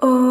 โ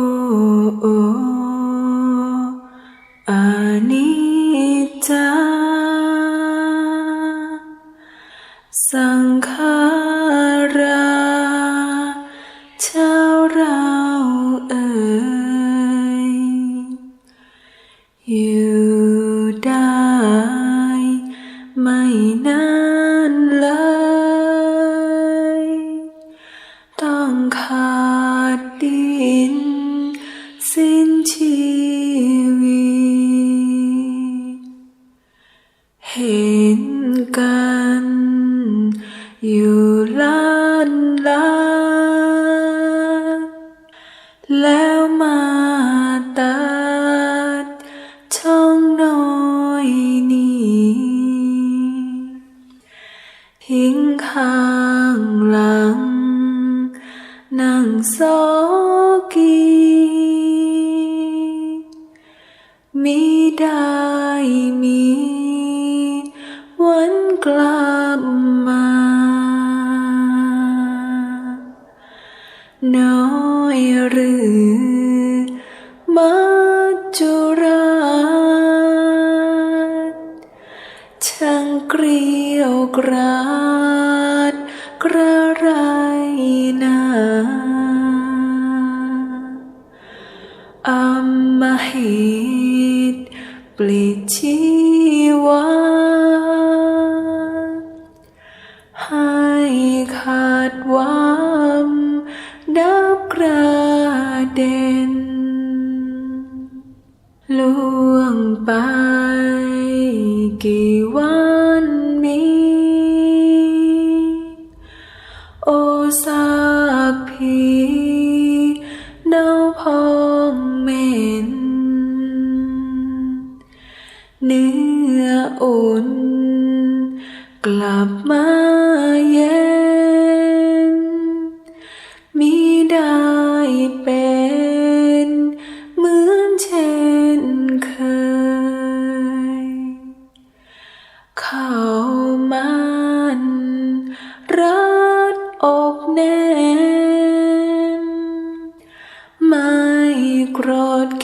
ทิ้งข้างหลัง นั่งโซกีมิได้มี วันกลั ช่างเกลียวกราดกรา ซากพีเนาพองเหม็น เนื้ออุ่น กลับมา โกรธ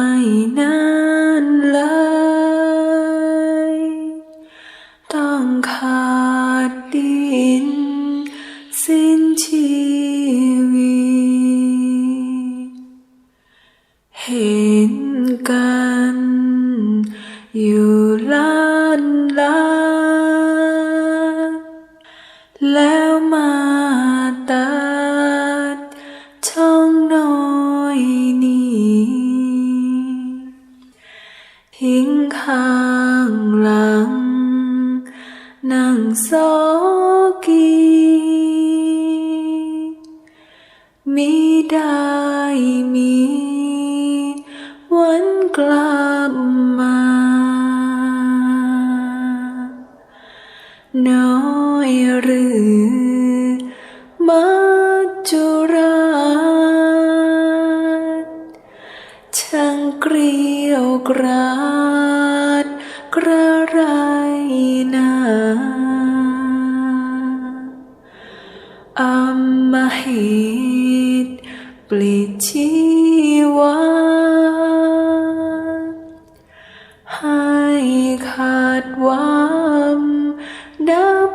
ไม่นานเลย ต้องขาดดิน สิ้นชีวิต เห็นกัน อยู่ล้าน ทิ้งข้างหลัง นั่งโซกีมิได้มี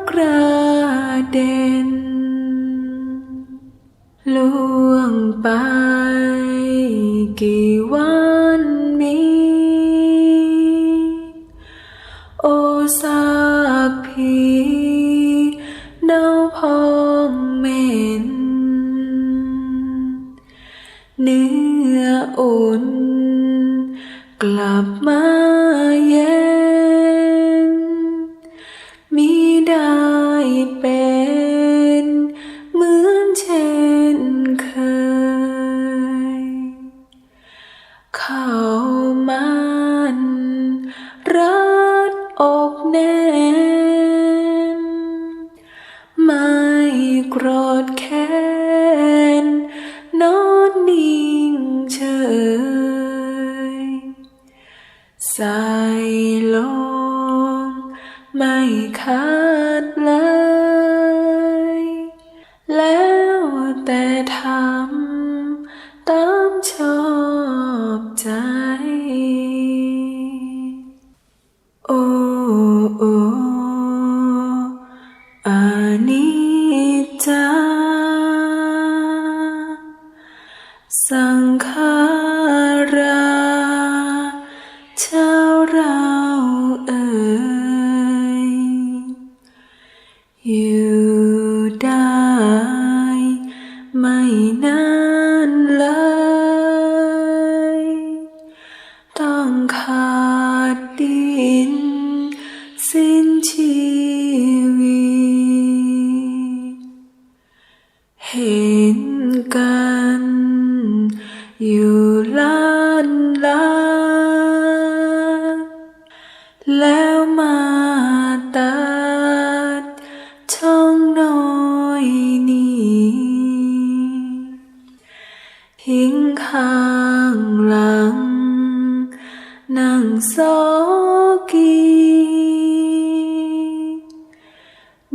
กระเด็นล่วงไปกี่วันมีโอซากพีเนาพองเหม็น เนื้ออุ่นกลับมา ต้องขาดดิน สิ้นชีวิต เห็นกัน อยู่ล้านล้าแล้ว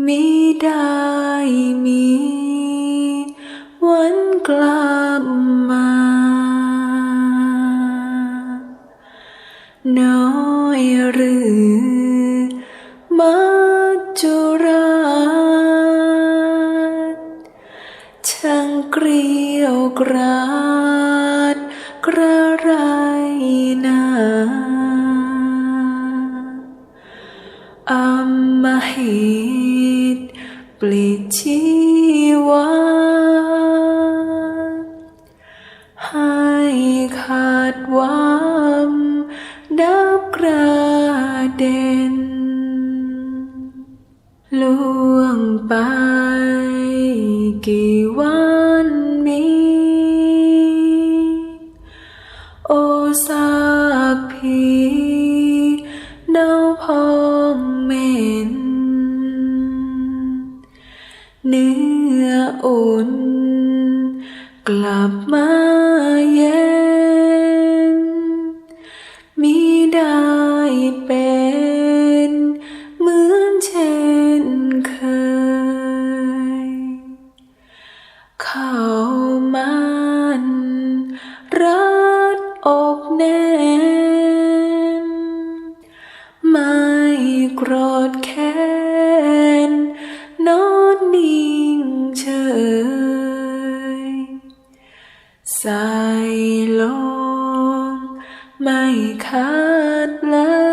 มิได้มี วันกลับมา น้อยหรือมัจจุราชช่างเกลียวกรา ปลิดชีวาให้ขาดวามดับกระเด็นล่วงไปกี่วัน ออุ่น กลับมาเย็นมิได้เป็นเหมือนเช่นเคย เขา ใส่ลงไม่ขาดเลย